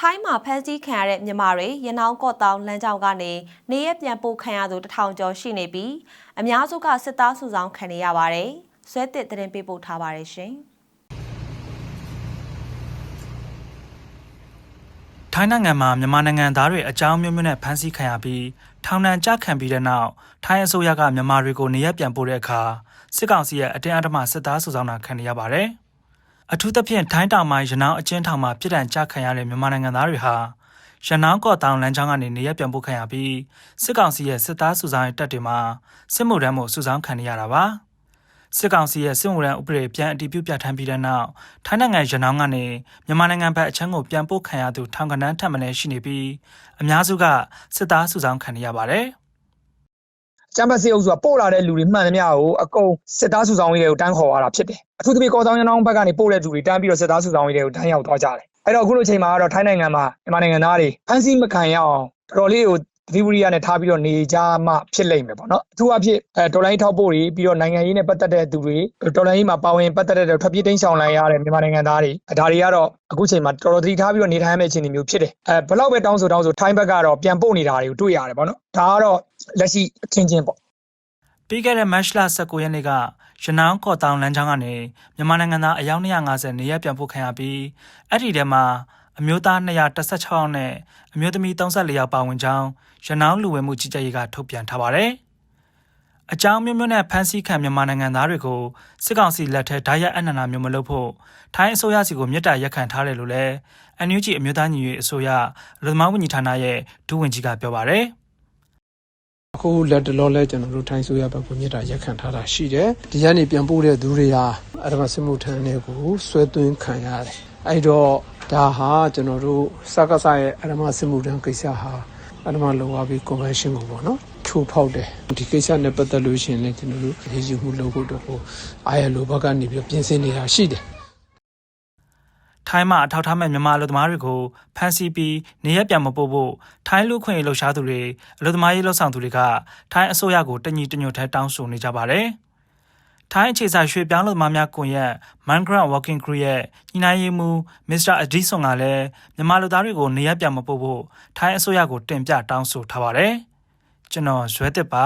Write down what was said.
ထိုင်းမှာဖမ်းဆီးခံရတဲ့မြန်မာတွေရနောင်းကော့တောင်းလမ်းကြောင်းကနေနေရက်ပြန်ပို့ခံရသူတစ်ထောင်ကျော်ရှိနေပြီးအများစုကစစ်သားစုဆောင်ခံနေရပါတယ်။ဆွဲတစ်သတင်းပေးပို့ထားပါတယ်ရှင်။ထိုင်းနိုင်ငံမှာမြန်မာနိုင်ငံသားတွေအကြောင်းမျိုးမျိုးနဲ့ဖမ်းဆီးခံရပြီးထောင်ဒဏ်ကြခံပြီးတဲ့နောက်ထိုင်းအစိုးရကမြန်မာတွေကိုနေရပ်ပြန်ပို့တဲ့အခါစစ်ကောင်စီရဲ့အတင်းအဓမ္မစစ်သားစုဆောင်တာခံနေရပါတယ်။ အထူးသဖြင့်ထိုင်းတောင်ပိုင်းရနောင်းအကျဉ်းထောင်မှာပြည်ဒဏ်ကြခံရတဲ့မြန်မာနိုင်ငံသားတွေဟာရနောင်းကော့တောင်လမ်းကြောင်းကနေနေရပ်ပြန်ပို့ခံရပြီးစစ်ကောင်စီရဲ့စစ်သားစုဆောင်ရေးတပ်တွေမှာစစ်မှုထမ်းမှုစုဆောင်ခံနေရတာပါ။စစ်ကောင်စီရဲ့စစ်မှုရန်ဥပဒေပြန်အတည်ပြုပြဋ္ဌာန်းပြီးတဲ့နောက်ထိုင်းနိုင်ငံရနောင်းကနေမြန်မာနိုင်ငံဘက်အချမ်းကိုပြန်ပို့ခံရသူထောင်ကနန်းထပ်မံရှိနေပြီးအများစုကစစ်သားစုဆောင်ခံနေရပါတယ် ကျမ်းပတ်စစ်အုပ်စုကပို့လာတဲ့လူတွေမှန်သမျှကိုအကုန်စစ်သားစုဆောင်ရေးတွေကိုတန်းခေါ်ရတာဖြစ်တယ်အထူးသဖြင့်ကော်ဆောင်ရနောင်းဘက်ကနေပို့တဲ့လူတွေတန်းပြီးတော့စစ်သားစုဆောင်ရေးတွေကိုတန်းရောက်သွားကြတယ်အဲ့တော့အခုလိုချိန်မှာကတော့ထိုင်းနိုင်ငံမှာမြန်မာနိုင်ငံသားတွေဖမ်းဆီးမခံရအောင်တော်တော်လေးကို သတိဝရိယနဲ့ထားပြီးတော့နေကြမှဖြစ်လိမ့်မယ်ပေါ့နော်အထူးအဖြစ်အဲဒေါ်လာရေးထောက်ပို့တွေပြီးတော့နိုင်ငံရေးနဲ့ပတ်သက်တဲ့သူတွေဒေါ်လာရေးမှာပါဝင်ပတ်သက်တဲ့ထွက်ပြေးတိမ်းရှောင်လာရတဲ့မြန်မာနိုင်ငံသားတွေဒါတွေကတော့အခုချိန်မှာတော်တော်သတိထားပြီးတော့နေထိုင်ရမယ့်အခြေအနေမျိုးဖြစ်တယ်အဲဘလောက်ပဲတောင်းဆိုတောင်းဆိုထိုင်းဘက်ကတော့ပြန်ပို့နေတာတွေကိုတွေ့ရတယ်ပေါ့နော်ဒါကတော့လက်ရှိအခင်းချင်းပေါ့ပြီးခဲ့တဲ့မတ်လ19ရက်နေ့က ရနောင်းကော့တောင်လမ်းကြောင်းကနေမြန်မာနိုင်ငံသားအယောက်250နေရပ်ပြန်ပို့ခံရပြီးအဲ့ဒီထဲမှာအမျိုးသား216ယောက်နဲ့အမျိုးသမီး34ယောက်ပါဝင်ကြောင်းရနောင်းလူဝင်မှုကြီးကြပ်ရေးကထုတ်ပြန်ထားပါတယ်။အကြောင်းမျိုးမျိုးနဲ့ဖမ်းဆီးခံမြန်မာနိုင်ငံသားတွေကိုစစ်ကောင်စီလက်ထက်ဓာတ်ရိုက်အနန္နာမျိုးမလုပ်ဖို့ထိုင်းအစိုးရစီကိုမြစ်တာရက်ခံထားတယ်လို့လည်း NUG အမျိုးသားညီညွတ်ရေးအစိုးရအလုံသမားဝန်ကြီးဌာနရဲ့ဒုဝန်ကြီးကပြောပါတယ်။ အခုလက်တလောလဲကျွန်တော်တို့ထိုင်းဆိုရဘက်ကမြေတားရက်ခံထားတာရှိတယ်ဒီကနေပြန်ပို့တဲ့သူတွေဟာအဓမ္မစစ်မှုထမ်းတွေကိုဆွဲသွင်းခံရတယ်အဲ့တော့ဒါဟာကျွန်တော်တို့စကားဆရဲ့အဓမ္မစစ်မှုထမ်းကိစ္စဟာအဓမ္မလောဝါဘီကွန်ဗင်းရှင်းကိုပေါ့နော်ချိုးဖောက်တယ်ဒီကိစ္စနဲ့ပတ်သက်လို့ရှိရင်လည်းကျွန်တော်တို့အရေးယူမှုလုပ်ဖို့တော့ဟိုအားရလိုဘက်ကနေပြီးပြင်ဆင်နေတာရှိတယ် ထိုင်းမှာအထောက်ထားမဲ့မြန်မာအလုပ်သမားတွေကိုဖမ်းဆီးပြီးနေရက်ပြန်မပို့ဖို့ထိုင်းလူခွင့်ရေးလှုပ်ရှားသူတွေအလုပ်သမားရေးလှုပ်ဆောင်သူတွေကထိုင်းအစိုးရကိုတညီတညွတ်ထဲတောင်းဆိုနေကြပါတယ်။ထိုင်းအခြေစိုက်ရွှေပြောင်းလုပ်သမားများကွန်ရက် Migrant Working Group ရဲ့ညီနိုင်ရေးမှူး Mr. Adison ကလည်းမြန်မာလူသားတွေကိုနေရက်ပြန်မပို့ဖို့ထိုင်းအစိုးရကိုတင်ပြတောင်းဆိုထားပါတယ်။ကျွန်တော်ဇွဲတစ်ပါ